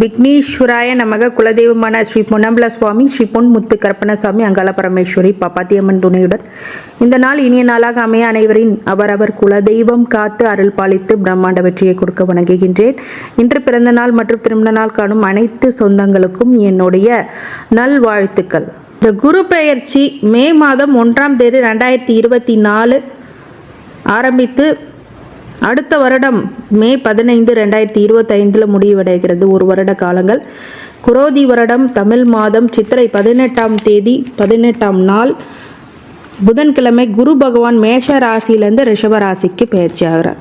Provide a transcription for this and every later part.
விக்னேஸ்வராய நமக குலதெய்வமான ஸ்ரீ பொன்னம்பல சுவாமி ஸ்ரீ பொன் முத்து கருப்பணசாமி அங்கால பரமேஸ்வரி பாப்பாத்தியம்மன் துணையுடன். இந்த நாள் இனிய நாளாக அமைய அனைவரின் அவரவர் குலதெய்வம் காத்து அருள் பாலித்து பிரம்மாண்ட வெற்றியை கொடுக்க வணங்குகின்றேன். இன்று பிறந்த நாள் மற்றும் திருமண நாள் காணும் அனைத்து சொந்தங்களுக்கும் என்னுடைய நல்வாழ்த்துக்கள். இந்த குரு பெயர்ச்சி மே மாதம் ஒன்றாம் தேதி ரெண்டாயிரத்தி இருபத்தி நாலு ஆரம்பித்து அடுத்த வருடம் மே பதினைந்து ரெண்டாயிரத்தி இருபத்தைந்தில் முடிவடைகிறது. ஒரு வருட காலங்கள். குரோதி வருடம் தமிழ் மாதம் சித்திரை பதினெட்டாம் தேதி பதினெட்டாம் நாள். புதன்கிழமை குரு பகவான் மேஷ ராசியிலேருந்து ரிஷப ராசிக்கு பயிற்சி ஆகிறார்.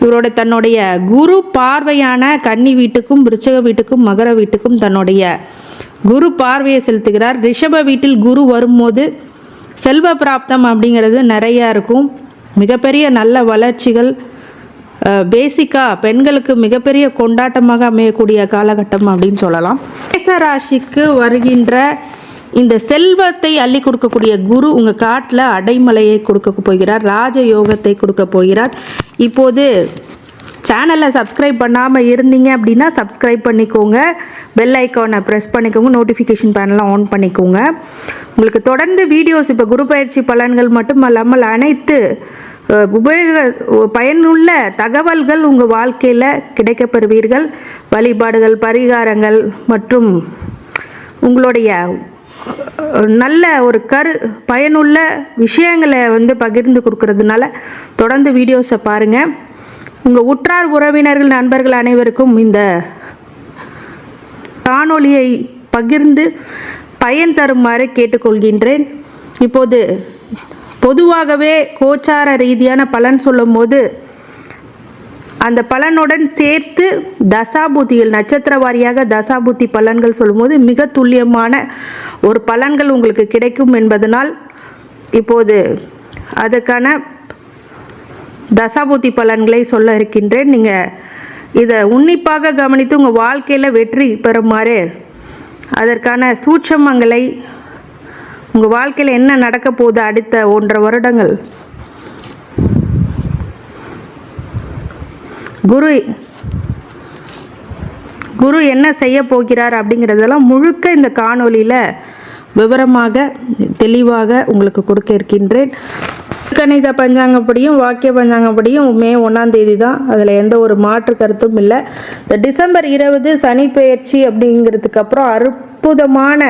இவரோட தன்னுடைய குரு பார்வையான கன்னி வீட்டுக்கும் விருச்சக வீட்டுக்கும் மகர வீட்டுக்கும் தன்னுடைய குரு பார்வையை செலுத்துகிறார். ரிஷப வீட்டில் குரு வரும்போது செல்வ பிராப்தம் அப்படிங்கிறது நிறையா இருக்கும். மிகப்பெரிய நல்ல வளர்ச்சிகள் பேசிக்காக பெண்களுக்கு மிகப்பெரிய கொண்டாட்டமாக அமையக்கூடிய காலகட்டம் அப்படின்னு சொல்லலாம். மேசராசிக்கு வருகின்ற இந்த செல்வத்தை அள்ளி கொடுக்கக்கூடிய குரு உங்கள் காட்டில் அடைமலையை கொடுக்க போகிறார் ராஜ யோகத்தை கொடுக்க போகிறார். இப்போது சேனலை சப்ஸ்கிரைப் பண்ணாமல் இருந்தீங்க அப்படின்னா சப்ஸ்கிரைப் பண்ணிக்கோங்க. பெல் ஐக்கானை ப்ரெஸ் பண்ணிக்கோங்க. நோட்டிஃபிகேஷன் பேனலாம் ஆன் பண்ணிக்கோங்க. உங்களுக்கு தொடர்ந்து வீடியோஸ் இப்போ குரு பயிற்சி பலன்கள் மட்டும் அல்லாமல் அனைத்து உபயோக பயனுள்ள தகவல்கள் உங்கள் வாழ்க்கையில் கிடைக்கப்பெறுவீர்கள் வழிபாடுகள் பரிகாரங்கள் மற்றும் உங்களுடைய நல்ல ஒரு கரு பயனுள்ள விஷயங்களை வந்து பகிர்ந்து கொடுக்கறதுனால தொடர்ந்து வீடியோஸை பாருங்கள் உங்கள் உற்றார் உறவினர்கள் நண்பர்கள் அனைவருக்கும் இந்த காணொளியை பகிர்ந்து பயன் தருமாறு கேட்டுக்கொள்கின்றேன். இப்போது பொதுவாகவே கோச்சார ரீதியான பலன் சொல்லும்போது அந்த பலனுடன் சேர்த்து தசாபூத்தியில் நட்சத்திர வாரியாக தசாபூத்தி பலன்கள் சொல்லும்போது மிக துல்லியமான ஒரு பலன்கள் உங்களுக்கு கிடைக்கும் என்பதனால் இப்போது அதுக்கான தசாபூத்தி பலன்களை சொல்ல இருக்கின்றேன். நீங்கள் இதை உன்னிப்பாக கவனித்து உங்கள் வாழ்க்கையில் வெற்றி பெறுமாறு அதற்கான சூட்சமங்களை உங்கள் வாழ்க்கையில் என்ன நடக்க போகுது அடுத்த ஒன்றரை வருடங்கள்? குரு குரு என்ன செய்ய போகிறார் அப்படிங்கிறதெல்லாம் முழுக்க இந்த காணொலியில் விவரமாக தெளிவாக உங்களுக்கு கொடுக்க இருக்கின்றேன். கணித பஞ்சாங்கப்படியும் வாக்கிய பஞ்சாங்கப்படியும் மே ஒன்றாம் தேதி தான் அதில் எந்த ஒரு மாற்று கருத்தும் இல்லை. இந்த டிசம்பர் இருபது சனி பெயர்ச்சி அப்படிங்கிறதுக்கு அப்புறம் அற்புதமான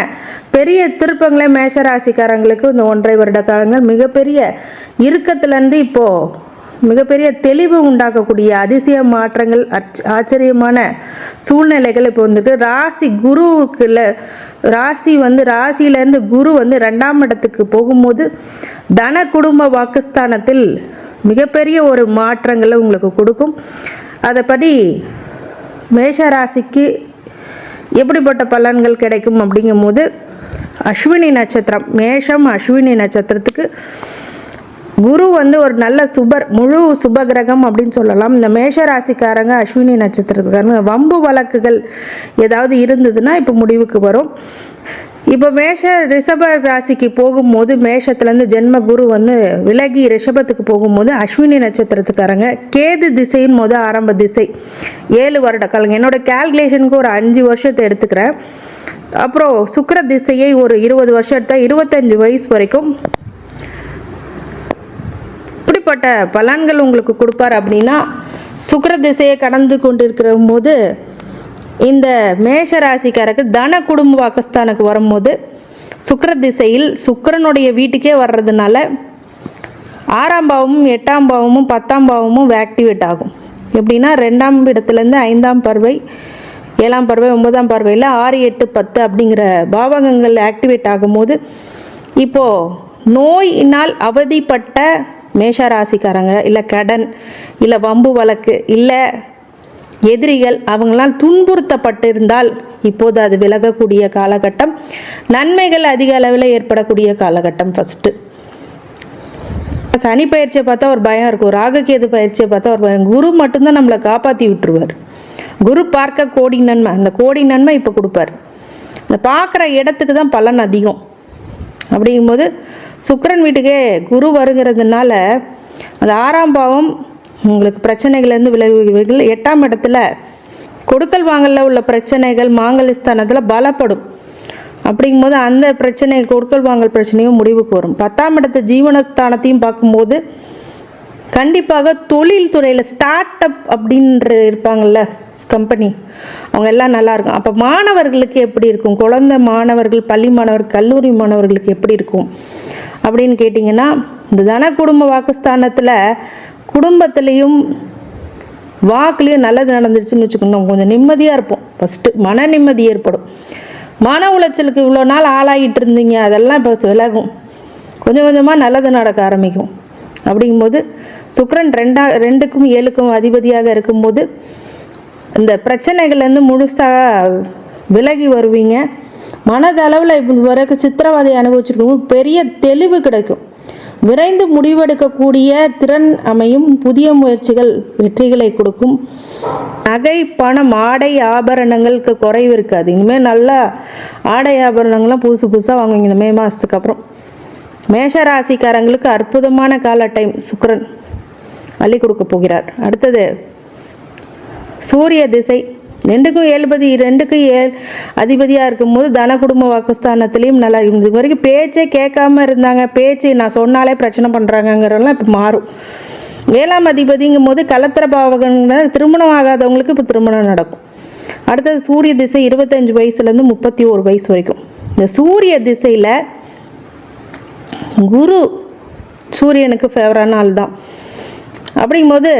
பெரிய திருப்பங்களே மேஷராசிக்காரங்களுக்கு இந்த ஒன்றை வருட காலங்கள் மிகப்பெரிய இறுக்கத்துலேருந்து இப்போது மிகப்பெரிய தெளிவு உண்டாக்கக்கூடிய அதிசய மாற்றங்கள் ஆச்சரியமான சூழ்நிலைகள் இப்போ வந்துட்டு. ராசி குருவுக்குள்ள ராசி வந்து ராசியிலேருந்து குரு வந்து ரெண்டாம் இடத்துக்கு போகும்போது தன குடும்ப வாக்குஸ்தானத்தில் மிகப்பெரிய ஒரு மாற்றங்களை உங்களுக்கு கொடுக்கும். அதைப்படி மேஷ ராசிக்கு எப்படிப்பட்ட பலன்கள் கிடைக்கும் அப்படிங்கும்போது அஸ்வினி நட்சத்திரம் மேஷம் அஸ்வினி நட்சத்திரத்துக்கு குரு வந்து ஒரு நல்ல சுபர் முழு சுப கிரகம் அப்படின்னு சொல்லலாம். இந்த மேஷ ராசிக்காரங்க அஸ்வினி நட்சத்திரத்துக்காரங்க வம்பு வழக்குகள் ஏதாவது இருந்ததுன்னா இப்போ முடிவுக்கு வரும். இப்போ மேஷ ரிஷப ராசிக்கு போகும்போது மேஷத்துலேருந்து ஜென்ம குரு வந்து விலகி ரிஷபத்துக்கு போகும்போது அஸ்வினி நட்சத்திரத்துக்காரங்க. கேது திசையின் மொதல் ஆரம்ப திசை. ஏழு வருட காலங்க. என்னோட கால்குலேஷனுக்கு ஒரு அஞ்சு வருஷத்தை எடுத்துக்கிறேன். அப்புறம் சுக்கர திசையை ஒரு இருபது வருஷம் எடுத்தால் இருபத்தஞ்சு வயசு வரைக்கும் இப்படிப்பட்ட பலன்கள் உங்களுக்கு கொடுப்பார் அப்படின்னா சுக்கர திசையை கடந்து கொண்டிருக்கிற போது இந்த மேஷ ராசிக்காரருக்கு தன குடும்ப வாக்கஸ்தானுக்கு வரும்போது சுக்கர திசையில் சுக்கரனுடைய வீட்டுக்கே வர்றதுனால ஆறாம் பாவமும் எட்டாம் பாவமும் பத்தாம் பாவமும் ஆக்டிவேட் ஆகும். எப்படின்னா ரெண்டாம் இடத்துலேருந்து ஐந்தாம் பறவை ஏழாம் பறவை ஒன்பதாம் பறவையில் ஆறு எட்டு பத்து அப்படிங்கிற பாவகங்கள் ஆக்டிவேட் ஆகும்போது இப்போது நோயினால் அவதிப்பட்ட மேஷ ராசிக்காரங்க இல்லை கடன் இல்லை வம்பு வழக்கு இல்லை எதிரிகள் அவங்களால் துன்புறுத்தப்பட்டிருந்தால் இப்போது அது விலகக்கூடிய காலகட்டம். நன்மைகள் அதிக அளவில் ஏற்படக்கூடிய காலகட்டம் ஃபஸ்ட்டு சனி பயிற்சியை பார்த்தா ஒரு பயம் இருக்கும். ராககேது பயிற்சியை பார்த்தா ஒரு பயம். குரு மட்டும்தான் நம்மளை காப்பாற்றி விட்டுருவார். குரு பார்க்க கோடி நன்மை. அந்த கோடி நன்மை இப்போ கொடுப்பார். இந்த பார்க்குற இடத்துக்கு தான் பலன் அதிகம். அப்படிங்கும்போது சுக்கரன் வீட்டுக்கே குரு வருகிறதுனால அந்த ஆறாம் பாவம் உங்களுக்கு பிரச்சனைகள்லேருந்து விலகுவீர்கள். எட்டாம் இடத்துல கொடுக்கல் வாங்கலில் உள்ள பிரச்சனைகள் மாங்கலிஸ்தானத்தில் பலப்படும். அப்படிங்கும்போது அந்த பிரச்சனை கொடுக்கல் வாங்கல் பிரச்சனையும் முடிவுக்கு வரும். பத்தாம் இடத்து ஜீவனஸ்தானத்தையும் பார்க்கும்போது கண்டிப்பாக தொழில் துறையில் ஸ்டார்ட் அப் அப்படின்ற இருப்பாங்கள்ல கம்பெனி அவங்க எல்லாம் நல்லா இருக்கும். அப்போ மாணவர்களுக்கு எப்படி இருக்கும்? குழந்தை மாணவர்கள் பள்ளி மாணவர்கள் கல்லூரி மாணவர்களுக்கு எப்படி இருக்கும்? அப்படின்னு கேட்டிங்கன்னா இந்த தன குடும்ப வாக்குஸ்தானத்தில் குடும்பத்திலையும் வாக்குலேயும் நல்லது நடந்துருச்சுன்னு வச்சுக்கணும் கொஞ்சம் நிம்மதியாக இருப்போம். ஃபஸ்ட்டு மன நிம்மதி ஏற்படும். மன உளைச்சலுக்கு இவ்வளோ நாள் ஆளாகிட்டு இருந்தீங்க. அதெல்லாம் இப்போ விலகும். கொஞ்சம் கொஞ்சமாக நல்லது நடக்க ஆரம்பிக்கும். அப்படிங்கும்போது சுக்கரன் ரெண்டா ரெண்டுக்கும் ஏழுக்கும் அதிபதியாக இருக்கும்போது இந்த பிரச்சனைகள்லேருந்து முழுசாக விலகி வருவீங்க. மனதளவில் இப்போ வரைக்கும் சித்திரவதை அனுபவிச்சிருக்கும் பெரிய தெளிவு கிடைக்கும். விரைந்து முடிவெடுக்கக்கூடிய திறன் அமையும் புதிய முயற்சிகள் வெற்றிகளை கொடுக்கும். நகை பணம் ஆடை ஆபரணங்களுக்கு குறைவு இருக்காது. இனிமேல் நல்லா ஆடை ஆபரணங்கள்லாம் புதுசு புதுசாக வாங்குவீங்க. இந்த மே மாதத்துக்கு அப்புறம். மேஷ ராசிக்காரங்களுக்கு அற்புதமான கால டைம் சுக்கரன் அள்ளி கொடுக்க போகிறார். அடுத்தது சூரிய திசை. ரெண்டுக்கும் ஏழுபதி ரெண்டுக்கும் ஏழு அதிபதியாக இருக்கும்போது தன குடும்ப வாக்குஸ்தானத்துலேயும் நல்லா இது வரைக்கும் பேச்சே கேட்காம இருந்தாங்க. பேச்சு நான் சொன்னாலே பிரச்சனை பண்ணுறாங்கங்கிறதெல்லாம் இப்போ மாறும். ஏழாம் அதிபதிங்கும் போது கலத்திர பாவகங்கள் திருமணம் ஆகாதவங்களுக்கு இப்போ திருமணம் நடக்கும். அடுத்தது சூரிய திசை இருபத்தஞ்சு வயசுலேருந்து முப்பத்தி ஒரு வயசு வரைக்கும். இந்த சூரிய திசையில் குரு சூரியனுக்கு ஃபேவரான ஆள் தான் அப்படிங்கும்போது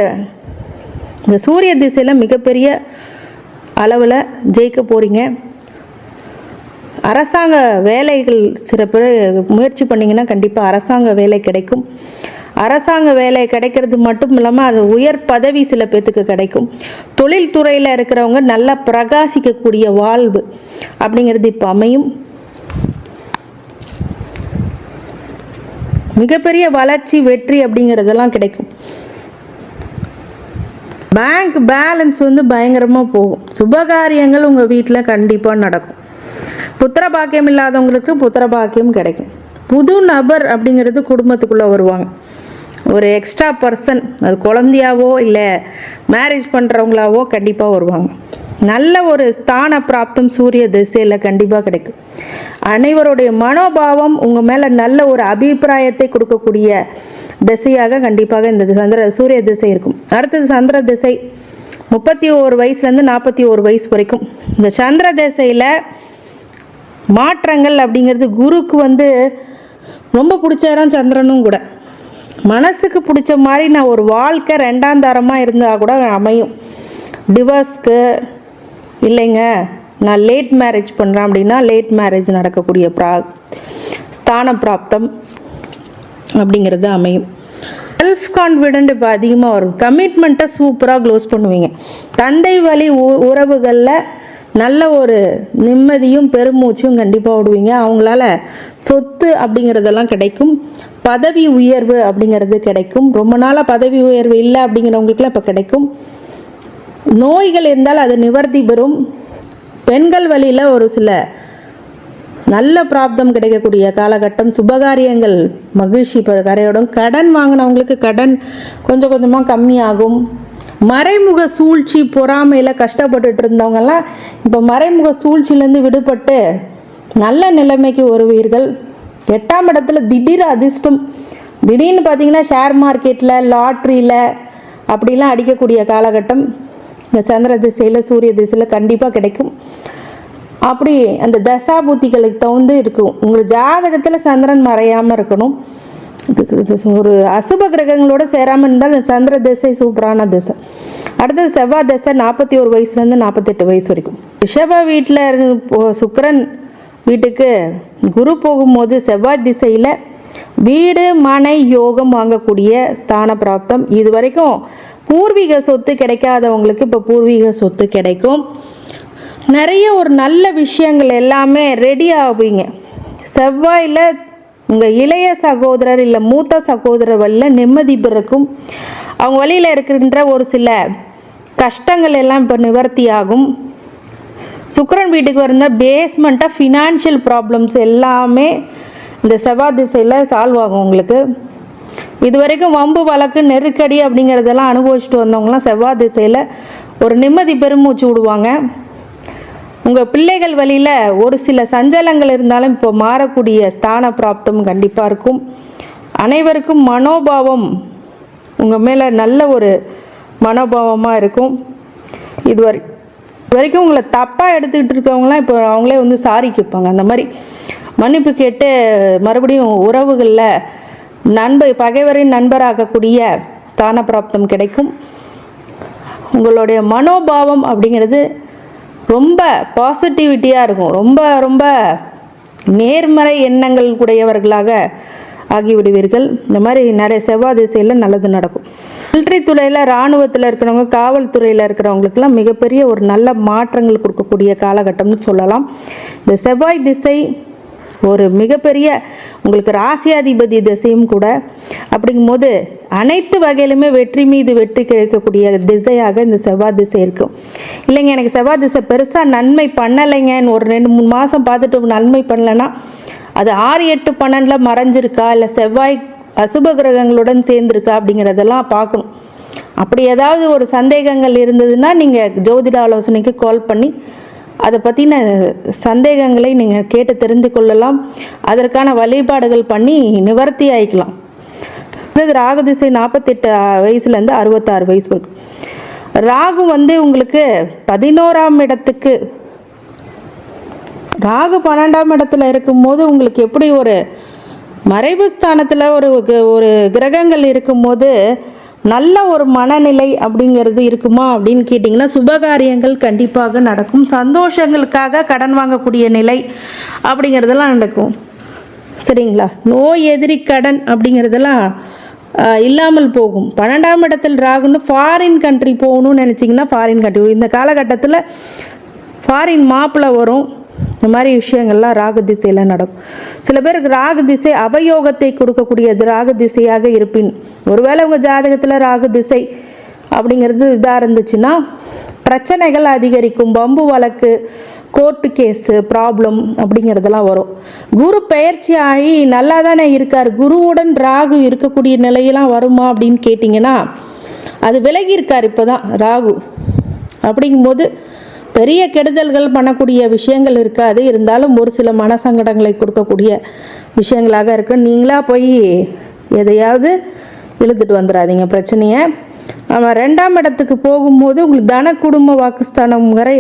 இந்த சூரிய திசையில் மிகப்பெரிய அளவில் ஜெயிக்க போகிறீங்க அரசாங்க வேலைகள் சில பேர் முயற்சி பண்ணிங்கன்னா கண்டிப்பாக அரசாங்க வேலை கிடைக்கும். அரசாங்க வேலை கிடைக்கிறது மட்டும் இல்லாமல் அது உயர் பதவி சில பேர்த்துக்கு கிடைக்கும். தொழில்துறையில் இருக்கிறவங்க நல்லா பிரகாசிக்கக்கூடிய வாழ்வு அப்படிங்கிறது இப்போ அமையும். மிகப்பெரிய வளர்ச்சி வெற்றி அப்படிங்கிறதெல்லாம் கிடைக்கும். பேங்க் பேலன்ஸ் வந்து பயங்கரமாக போகும். சுபகாரியங்கள் உங்கள் வீட்டில் கண்டிப்பாக நடக்கும். புத்திர பாக்கியம் இல்லாதவங்களுக்கு புத்திர பாக்கியம் கிடைக்கும். புது நபர் அப்படிங்கிறது குடும்பத்துக்குள்ளே வருவாங்க. ஒரு எக்ஸ்ட்ரா பர்சன் அது குழந்தையாவோ இல்லை மேரேஜ் பண்ணுறவங்களாவோ கண்டிப்பாக வருவாங்க. நல்ல ஒரு ஸ்தான பிராப்தம் சூரிய திசையில் கண்டிப்பாக கிடைக்கும். அனைவருடைய மனோபாவம் உங்கள் மேலே நல்ல ஒரு அபிப்பிராயத்தை கொடுக்கக்கூடிய திசையாக கண்டிப்பாக இந்த சந்திர சூரிய திசை இருக்கும். அடுத்தது சந்திர திசை. முப்பத்தி ஓரு வயசுலேருந்து நாற்பத்தி ஓரு வயசு வரைக்கும். இந்த சந்திர திசையில் மாற்றங்கள் அப்படிங்கிறது குருக்கு வந்து ரொம்ப பிடிச்ச இடம் சந்திரனும் கூட. மனசுக்கு பிடிச்ச மாதிரி நான் ஒரு வாழ்க்கை ரெண்டாம் தரமாக இருந்தால் கூட அமையும். டிவோர்ஸ்க்கு இல்லைங்க நான் லேட் மேரேஜ் பண்ணுறேன் அப்படின்னா லேட் மேரேஜ் நடக்கக்கூடிய ப்ரா ஸ்தான பிராப்தம். அப்படிங்கிறது அமையும். செல்ஃப் கான்ஃபிடென்ட் இப்போ அதிகமாக வரும். கமிட்மெண்ட்டை சூப்பராக க்ளோஸ் பண்ணுவீங்க. தந்தை வழி உ- உறவுகளில் நல்ல ஒரு நிம்மதியும் பெருமூச்சும் கண்டிப்பாக விடுவீங்க. அவங்களால சொத்து அப்படிங்கிறதெல்லாம் கிடைக்கும். பதவி உயர்வு அப்படிங்கிறது கிடைக்கும். ரொம்ப நாளாக பதவி உயர்வு இல்லை அப்படிங்கிறவங்களுக்குலாம் இப்போ கிடைக்கும். நோய்கள் இருந்தால் அது நிவர்த்தி பெறும். பெண்கள் வழியில் ஒரு சில நல்ல பிராப்தம் கிடைக்கக்கூடிய காலகட்டம் சுபகாரியங்கள் மகிழ்ச்சி கரையோடும். கடன் வாங்கினவங்களுக்கு கடன் கொஞ்சம் கொஞ்சமாக கம்மியாகும். மறைமுக சூழ்ச்சி பொறாமையில் கஷ்டப்பட்டுட்டு இருந்தவங்கெல்லாம் இப்போ மறைமுக சூழ்ச்சியிலேருந்து விடுபட்டு நல்ல நிலைமைக்கு வருவீர்கள். எட்டாம் இடத்துல திடீர் அதிர்ஷ்டம். திடீர்னு பார்த்தீங்கன்னா ஷேர் மார்க்கெட்டில் லாட்ரியில் அப்படிலாம் அடிக்கக்கூடிய காலகட்டம். இந்த சந்திர திசையில் சூரிய திசையில் கண்டிப்பாக கிடைக்கும். அப்படி அந்த தசாபுத்திகளுக்கு தகுந்து இருக்கும். உங்கள் ஜாதகத்தில் சந்திரன் மறையாமல் இருக்கணும். ஒரு அசுப கிரகங்களோட சேராமல் இருந்தால் அந்த சந்திர திசை சூப்பரான திசை. அடுத்தது செவ்வாய் திசை நாற்பத்தி ஒரு வயசுலேருந்து நாற்பத்தெட்டு வயசு வரைக்கும். ரிஷப வீட்டில் இருந்து வீட்டுக்கு குரு போகும்போது செவ்வாய் திசையில் வீடு மனை யோகம் வாங்கக்கூடிய ஸ்தான பிராப்தம். இது வரைக்கும் பூர்வீக சொத்து கிடைக்காதவங்களுக்கு இப்போ பூர்வீக சொத்து கிடைக்கும். நிறைய ஒரு நல்ல விஷயங்கள் எல்லாமே ரெடி ஆகுவீங்க செவ்வாயில் உங்கள் இளைய சகோதரர் இல்லை மூத்த சகோதரர் வழியில் நிம்மதி பிறக்கும். அவங்க வழியில் இருக்கின்ற ஒரு சில கஷ்டங்கள் எல்லாம் இப்போ நிவர்த்தி ஆகும். சுக்கரன் வீட்டுக்கு வந்த பேஸ்மெண்ட்டாக ஃபினான்ஷியல் ப்ராப்ளம்ஸ் எல்லாமே இந்த செவ்வாய் திசையில் சால்வ் ஆகும் உங்களுக்கு. இது வரைக்கும் வம்பு வழக்கு நெருக்கடி அப்படிங்கிறதெல்லாம் அனுபவிச்சுட்டு வந்தவங்களாம் செவ்வாய் திசையில் ஒரு நிம்மதி பெருமூச்சு விடுவாங்க. உங்கள் பிள்ளைகள் வழியில் ஒரு சில சஞ்சலங்கள் இருந்தாலும் இப்போ மாறக்கூடிய ஸ்தான பிராப்தம் கண்டிப்பாக இருக்கும். அனைவருக்கும் மனோபாவம் உங்கள் மேலே நல்ல ஒரு மனோபாவமாக இருக்கும். இதுவரை இது வரைக்கும் உங்களை தப்பாக எடுத்துக்கிட்டு இருக்கவங்களாம் இப்போ அவங்களே வந்து சாரி கேட்பாங்க. அந்த மாதிரி மன்னிப்பு கேட்டு மறுபடியும் உறவுகளில் நண்பை பகைவரின் நண்பராகக்கூடிய தான பிராப்தம் கிடைக்கும். உங்களுடைய மனோபாவம் அப்படிங்கிறது ரொம்ப பாசிட்டிவிட்டியாக இருக்கும். ரொம்ப ரொம்ப நேர்மறை எண்ணங்கள் உடையவர்களாக ஆகிவிடுவீர்கள். இந்த மாதிரி நிறைய செவ்வாய் திசையில் நல்லது நடக்கும். மிலிட்ரி துறையில் இராணுவத்தில் இருக்கிறவங்க காவல்துறையில் இருக்கிறவங்களுக்கெல்லாம் மிகப்பெரிய ஒரு நல்ல மாற்றங்கள் கொடுக்கக்கூடிய காலகட்டம்னு சொல்லலாம். இந்த செவ்வாய் திசை ஒரு மிகப்பெரிய உங்களுக்கு ராசியாதிபதி திசையும் கூட அப்படிங்கும்போது அனைத்து வகையிலுமே வெற்றி மீது வெற்றி கிடைக்கக்கூடிய திசையாக இந்த செவ்வாய் திசை இருக்கும். இல்லைங்க எனக்கு செவ்வாய் திசை பெருசாக நன்மை பண்ணலைங்கன்னு ஒரு ரெண்டு மூணு மாதம் பார்த்துட்டு நன்மை பண்ணலைன்னா அது ஆறு எட்டு பன்னெண்டில் மறைஞ்சிருக்கா? இல்லை செவ்வாய் அசுப கிரகங்களுடன் சேர்ந்திருக்கா? அப்படிங்கிறதெல்லாம் பார்க்கணும். அப்படி ஏதாவது ஒரு சந்தேகங்கள் இருந்ததுன்னா நீங்கள் ஜோதிட ஆலோசனைக்கு கால் பண்ணி அதை பற்றின சந்தேகங்களை நீங்கள் கேட்டு தெரிந்து கொள்ளலாம். அதற்கான வழிபாடுகள் பண்ணி நிவர்த்தி ஆயிக்கலாம். அதாவது ராகு திசை நாற்பத்தெட்டு வயசுலேருந்து அறுபத்தாறு வயசு வரைக்கும். ராகு வந்து உங்களுக்கு பதினோராம் இடத்துக்கு ராகு பன்னெண்டாம் இடத்துல இருக்கும்போது உங்களுக்கு எப்படி ஒரு மறைவு ஸ்தானத்தில் ஒரு ஒரு கிரகங்கள் இருக்கும்போது நல்ல ஒரு மனநிலை அப்படிங்கிறது இருக்குமா அப்படின்னு கேட்டிங்கன்னா சுபகாரியங்கள் கண்டிப்பாக நடக்கும். சந்தோஷங்களுக்காக கடன் வாங்கக்கூடிய நிலை அப்படிங்கிறதெல்லாம் நடக்கும். சரிங்களா? நோய் எதிரி கடன் அப்படிங்கிறதெல்லாம் இல்லாமல் போகும். பன்னெண்டாம் இடத்தில் ராகுன்னு ஃபாரின் கண்ட்ரி போகணும்னு நினச்சிங்கன்னா ஃபாரின் கண்ட்ரி இந்த காலகட்டத்தில் ஃபாரின் மாப்பிள்ளை வரும். இந்த மாதிரி விஷயங்கள்லாம் ராகு திசையில் நடக்கும். சில பேருக்கு ராகு திசை அபயோகத்தை கொடுக்கக்கூடியது ராகு திசையாக இருப்பின். ஒருவேளை உங்கள் ஜாதகத்தில் ராகு திசை அப்படிங்கிறது இதாக இருந்துச்சுன்னா பிரச்சனைகள் அதிகரிக்கும். பம்பு வழக்கு கோர்ட்டு கேஸு ப்ராப்ளம் அப்படிங்கிறதெல்லாம் வரும். குரு பயிற்சி ஆகி நல்லா தானே இருக்கார்? குருவுடன் ராகு இருக்கக்கூடிய நிலையெல்லாம் வருமா அப்படின்னு கேட்டிங்கன்னா அது விலகி இருக்கார் இப்போ தான் ராகு. அப்படிங்கும்போது பெரிய கெடுதல்கள் பண்ணக்கூடிய விஷயங்கள் இருக்காது. இருந்தாலும் ஒரு சில மனசங்கடங்களை கொடுக்கக்கூடிய விஷயங்களாக இருக்கு. நீங்களாக போய் எதையாவது இழுத்துட்டு வந்துடாதீங்க பிரச்சனையை. அவன் ரெண்டாம் இடத்துக்கு போகும்போது உங்களுக்கு தன குடும்ப வாக்குஸ்தானம் வரை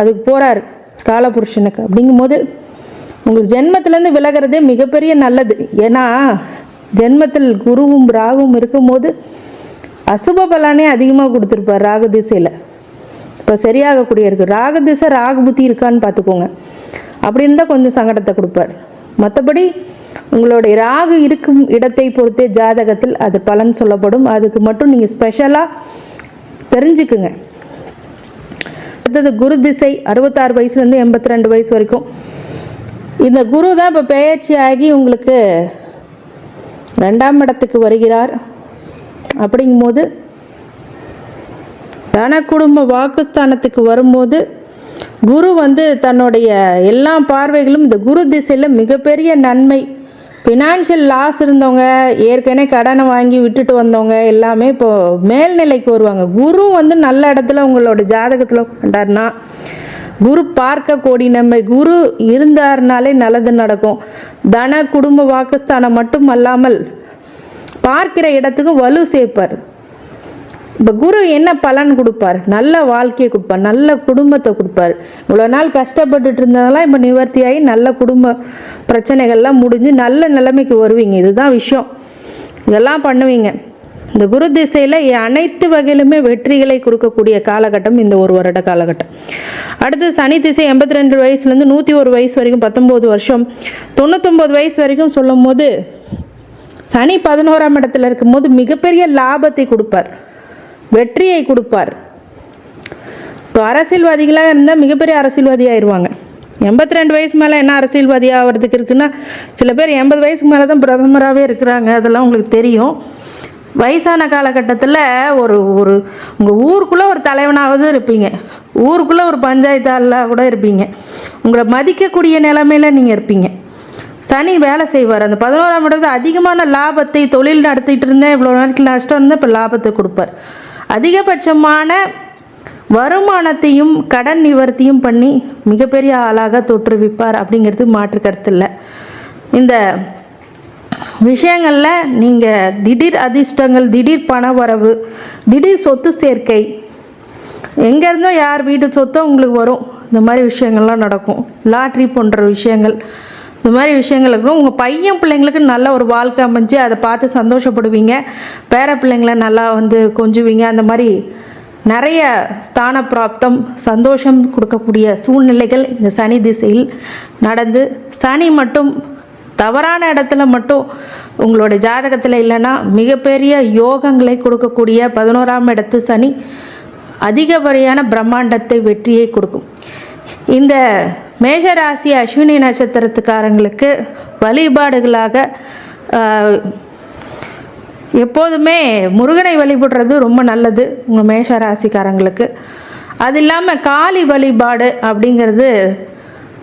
அதுக்கு போகிறாரு காலபுருஷனுக்கு. அப்படிங்கும்போது உங்களுக்கு ஜென்மத்திலேருந்து விலகிறதே மிகப்பெரிய நல்லது. ஏன்னா ஜென்மத்தில் குருவும் ராகுவும் இருக்கும்போது அசுப பலனே அதிகமாக கொடுத்துருப்பார் ராகு திசையில். இப்போ சரியாகக்கூடிய இருக்கு ராகு திசை ராகு புத்தி இருக்கான்னு பார்த்துக்கோங்க. அப்படி இருந்தால் கொஞ்சம் சங்கடத்தை கொடுப்பார். மற்றபடி உங்களுடைய ராகு இருக்கும் இடத்தை பொறுத்தே ஜாதகத்தில் அது பலன் சொல்லப்படும். அதுக்கு மட்டும் நீங்கள் ஸ்பெஷலாக தெரிஞ்சுக்குங்க. அடுத்தது குரு திசை அறுபத்தாறு வயசுலேருந்து எண்பத்தி ரெண்டு வயசு வரைக்கும். இந்த குரு தான் இப்போ பெயர்ச்சி ஆகி உங்களுக்கு ரெண்டாம் இடத்துக்கு வருகிறார். அப்படிங்கும்போது தன குடும்ப வாக்குஸ்தானத்துக்கு வரும்போது குரு வந்து தன்னுடைய எல்லா பார்வைகளும் இந்த குரு திசையில் மிகப்பெரிய நன்மை ஃபினான்ஷியல் லாஸ் இருந்தவங்க ஏற்கனவே கடனை வாங்கி விட்டுட்டு வந்தவங்க எல்லாமே இப்போ மேல்நிலைக்கு வருவாங்க. குரு வந்து நல்ல இடத்துல உங்களோட ஜாதகத்தில் கொண்டாருனா குரு பார்க்க கோடி நன்மை. குரு இருந்தாருனாலே நல்லது நடக்கும். தன குடும்ப வாக்குஸ்தானம் மட்டும் அல்லாமல் பார்க்கிற இடத்துக்கு வலு சேர்ப்பார். இப்போ குரு என்ன பலன் கொடுப்பார்? நல்ல வாழ்க்கையை கொடுப்பார் நல்ல குடும்பத்தை கொடுப்பார். இவ்வளோ நாள் கஷ்டப்பட்டுட்டு இருந்ததெல்லாம் இப்போ நிவர்த்தியாகி நல்ல குடும்ப பிரச்சனைகள்லாம் முடிஞ்சு நல்ல நிலைமைக்கு வருவீங்க. இதுதான் விஷயம். இதெல்லாம் பண்ணுவீங்க. இந்த குரு திசையில் அனைத்து வகையிலுமே வெற்றிகளை கொடுக்கக்கூடிய காலகட்டம் இந்த ஒரு வருட காலகட்டம். அடுத்து சனி திசை எண்பத்தி ரெண்டு வயசுலேருந்து நூற்றி ஒரு வயசு வரைக்கும் பத்தொம்போது வருஷம். தொண்ணூத்தொம்பது வயசு வரைக்கும் சொல்லும் போது சனி பதினோராம் இடத்துல இருக்கும்போது மிகப்பெரிய லாபத்தை கொடுப்பார். வெற்றியை கொடுப்பார். இப்போ அரசியல்வாதிகளாக இருந்தால் மிகப்பெரிய அரசியல்வாதி ஆயிடுவாங்க எண்பத்தி ரெண்டு வயசு மேலே என்ன அரசியல்வாதி ஆகிறதுக்கு இருக்குன்னா சில பேர் எண்பது வயசுக்கு மேலே தான் பிரதமராகவே இருக்கிறாங்க. அதெல்லாம் உங்களுக்கு தெரியும். வயசான காலகட்டத்தில் ஒரு ஒரு உங்கள் ஊருக்குள்ளே ஒரு தலைவனாவது இருப்பீங்க. ஊருக்குள்ளே ஒரு பஞ்சாயத்து ஆளாக கூட இருப்பீங்க. உங்களை மதிக்கக்கூடிய நிலமையில நீங்கள் இருப்பீங்க. சனி வேலை செய்வார். அந்த பதினோராம் இடத்துல அதிகமான லாபத்தை தொழில் நடத்திட்டு இருந்தேன். இவ்வளோ நேரத்தில் நஷ்டம் இருந்தால் இப்போ லாபத்தை கொடுப்பார். அதிகபட்சமான வருமானத்தையும் கடன் நிவர்த்தியும் பண்ணி மிகப்பெரிய ஆளாக தோற்றுவிப்பார் அப்படிங்கிறது மாற்று கருத்து இல்லை. இந்த விஷயங்களில் நீங்கள் திடீர் அதிர்ஷ்டங்கள் திடீர் பண வரவு திடீர் சொத்து சேர்க்கை எங்கேருந்தோ யார் வீட்டு சொத்தோ உங்களுக்கு வரும். இந்த மாதிரி விஷயங்கள்லாம் நடக்கும். லாட்ரி போன்ற விஷயங்கள். இந்த மாதிரி விஷயங்களுக்கும் உங்கள் பையன் பிள்ளைங்களுக்கு நல்ல ஒரு வாழ்க்கை அமைஞ்சு அதை பார்த்து சந்தோஷப்படுவீங்க. பேர பிள்ளைங்களை நல்லா வந்து கொஞ்சுவீங்க. அந்த மாதிரி நிறைய ஸ்தான பிராப்தம் சந்தோஷம் கொடுக்கக்கூடிய சூழ்நிலைகள் இந்த சனி திசையில் நடந்து சனி மட்டும் தவறான இடத்துல மட்டும் உங்களோட ஜாதகத்தில் இல்லைன்னா மிகப்பெரிய யோகங்களை கொடுக்கக்கூடிய பதினோராம் இடத்து சனி அதிகப்படியான பிரம்மாண்டத்தை வெற்றியை கொடுக்கும். இந்த மேஷராசி அஸ்வினி நட்சத்திரத்துக்காரங்களுக்கு வழிபாடுகளாக எப்போதுமே முருகனை வழிபடுறது ரொம்ப நல்லது உங்கள் மேஷ ராசிக்காரங்களுக்கு அது இல்லாமல் காளி வழிபாடு அப்படிங்கிறது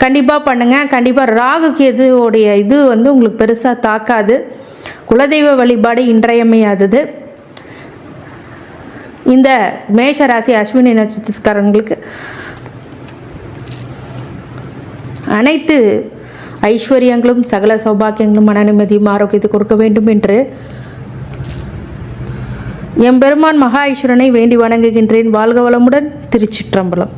கண்டிப்பாக பண்ணுங்கள் கண்டிப்பாக ராகு கேதுவோடைய இது வந்து உங்களுக்கு பெருசாக தாக்காது. குலதெய்வ வழிபாடு இன்றையமையாதது. இந்த மேஷ ராசி அஸ்வினி நட்சத்திரக்காரங்களுக்கு அனைத்து ஐஸ்வர்யங்களும் சகல சௌபாக்கியங்களும் மன நிம்மதியும் ஆரோக்கியத்தை கொடுக்க வேண்டும் என்று எம்பெருமான் மகா ஈஸ்வரனை வேண்டி வணங்குகின்றேன். வாழ்க வளமுடன் திருச்சிற்றம்பலம்.